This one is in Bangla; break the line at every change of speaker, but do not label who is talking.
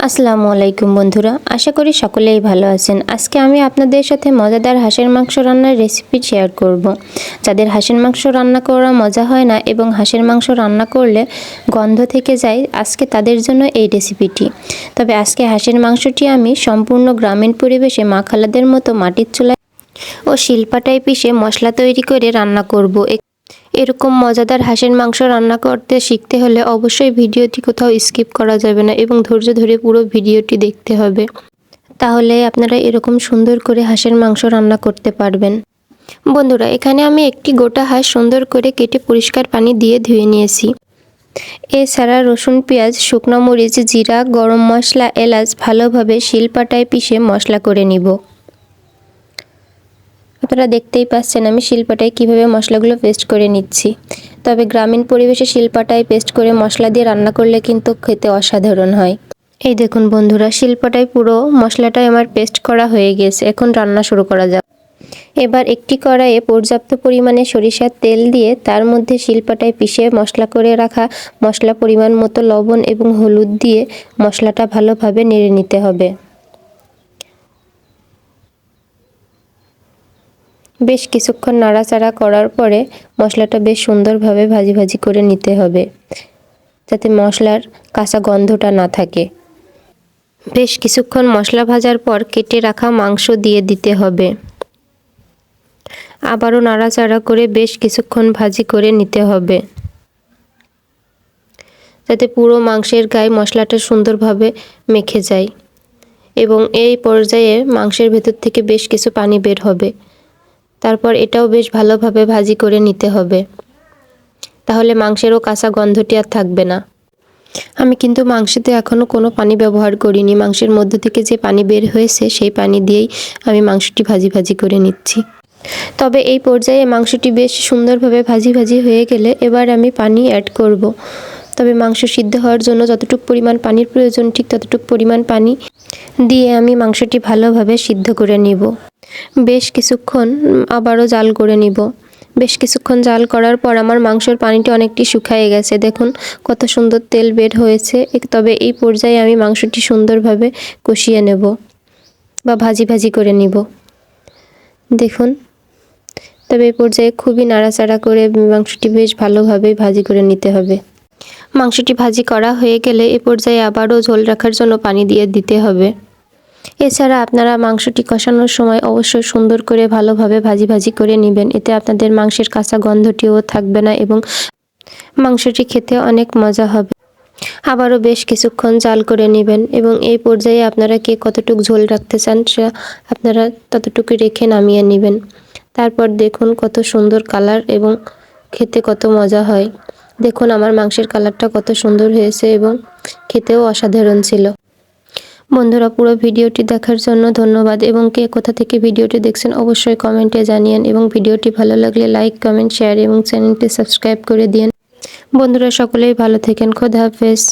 আসসালামু আলাইকুম বন্ধুরা, আশা করি সকলেই ভালো আছেন। আজকে আমি আপনাদের সাথে মজাদার হাঁসের মাংস রান্নার রেসিপি শেয়ার করব। যাদের হাঁসের মাংস রান্না করা মজা হয় না এবং হাঁসের মাংস রান্না করলে গন্ধ থেকে যায়, আজকে তাদের জন্য এই রেসিপিটি তবে আজকে হাঁসের মাংসটি আমি সম্পূর্ণ গ্রামীণ পরিবেশে মা খালাদের মতো মাটির চুলায় ও শিলপাটায় পিষে মশলা তৈরি করে রান্না করব। এরকম মজাদার হাঁসের মাংস রান্না করতে শিখতে হলে অবশ্যই ভিডিওটি কোথাও স্কিপ করা যাবে না এবং ধৈর্য ধরে পুরো ভিডিওটি দেখতে হবে। তাহলে আপনারা এরকম সুন্দর করে হাঁসের মাংস রান্না করতে পারবেন। বন্ধুরা, এখানে আমি একটি গোটা হাঁস সুন্দর করে কেটে পরিষ্কার পানি দিয়ে ধুয়ে নিয়েছি। এছাড়া রসুন, পেঁয়াজ, শুকনো মরিচ, জিরা, গরম মশলা, এলাচ ভালোভাবে শিলপাটায় পিষে মশলা করে নিব। আপনারা দেখতেই পাচ্ছেন আমি শিলপাটায় কীভাবে মশলাগুলো পেস্ট করে নিচ্ছি। তবে গ্রামীণ পরিবেশে শিলপাটায় পেস্ট করে মশলা দিয়ে রান্না করলে কিন্তু খেতে অসাধারণ হয়। এই দেখুন বন্ধুরা, শিলপাটায় পুরো মশলাটাই আমার পেস্ট করা হয়ে গেছে। এখন রান্না শুরু করা যাক। এবার একটি কড়াইয়ে পর্যাপ্ত পরিমাণে সরিষার তেল দিয়ে তার মধ্যে শিলপাটায় পিষে মশলা করে রাখা মশলা পরিমাণ মতো লবণ এবং হলুদ দিয়ে মশলাটা ভালোভাবে নেড়ে নিতে হবে। বেশ কিছুক্ষণ নাড়াচাড়া করার পরে মশলাটা বেশ সুন্দরভাবে ভাজি ভাজি করে নিতে হবে, যাতে মশলার কাঁচা গন্ধটা না থাকে। বেশ কিছুক্ষণ মশলা ভাজার পর কেটে রাখা মাংস দিয়ে দিতে হবে। আবারও নাড়াচাড়া করে বেশ কিছুক্ষণ ভাজি করে নিতে হবে। যাতে পুরো মাংসের গায়ে মশলাটা সুন্দরভাবে মেখে যায় এবং এই পর্যায়ে মাংসের ভেতর থেকে বেশ কিছু পানি বের হবে। তারপর এটাও বেশ ভালোভাবে ভাজি করে নিতে হবে। তাহলে মাংসেরও কাঁচা গন্ধটি আর থাকবে না। আমি কিন্তু মাংসেতে এখনও কোনো পানি ব্যবহার করিনি। মাংসের মধ্য থেকে যে পানি বের হয়েছে, সেই পানি দিয়েই আমি মাংসটি ভাজি ভাজি করে নিচ্ছি। তবে এই পর্যায়ে মাংসটি বেশ সুন্দরভাবে ভাজি ভাজি হয়ে গেলে এবার আমি পানি অ্যাড করব। তবে মাংস সিদ্ধ হওয়ার জন্য যতটুকু পরিমাণ পানির প্রয়োজন, ঠিক ততটুকু পরিমাণ পানি দিয়ে আমি মাংসটি ভালোভাবে সিদ্ধ করে নিব। বেশ কিছুক্ষণ আবারও জাল করে নিব। বেশ কিছুক্ষণ জাল করার পর আমার মাংসর পানিটি অনেকটি শুকায়ে গেছে। দেখুন, কত সুন্দর তেল বের হয়েছে। তবে এই পর্যায়ে আমি মাংসটি সুন্দরভাবে কষিয়ে নেব বা ভাজি ভাজি করে নিব। দেখুন, তবে এই পর্যায়ে খুবই নাড়াচাড়া করে মাংসটি বেশ ভালোভাবে ভাজি করে নিতে হবে। মাংসটি ভাজি করা হয়ে গেলে এ পর্যায়ে আবারও ঝোল রাখার জন্য পানি দিয়ে দিতে হবে। এছাড়া আপনারা মাংসটি কষানোর সময় অবশ্যই সুন্দর করে ভালোভাবে ভাজি ভাজি করে নেবেন। এতে আপনাদের মাংসের কাঁচা গন্ধটিও থাকবে না এবং মাংসটি খেতে অনেক মজা হবে। আবারও বেশ কিছুক্ষণ জাল করে নেবেন এবং এই পর্যায়ে আপনারা কে কতটুকু ঝোল রাখতে চান সে আপনারা ততটুকু রেখে নামিয়ে নেবেন। তারপর দেখুন কত সুন্দর কালার এবং খেতে কত মজা হয়। দেখুন আমার মাংসের কালারটা কত সুন্দর হয়েছে এবং খেতেও অসাধারণ ছিল। বন্ধুরা, পুরো ভিডিওটি দেখার জন্য ধন্যবাদ। এবং কে কোথা থেকে ভিডিওটি দেখছেন অবশ্যই কমেন্টে জানিয়েন এবং ভিডিওটি ভালো লাগলে লাইক, কমেন্ট, শেয়ার এবং চ্যানেলটি সাবস্ক্রাইব করে দিন বন্ধুরা, সকলেই ভালো থাকেন। খোদা হাফেজ।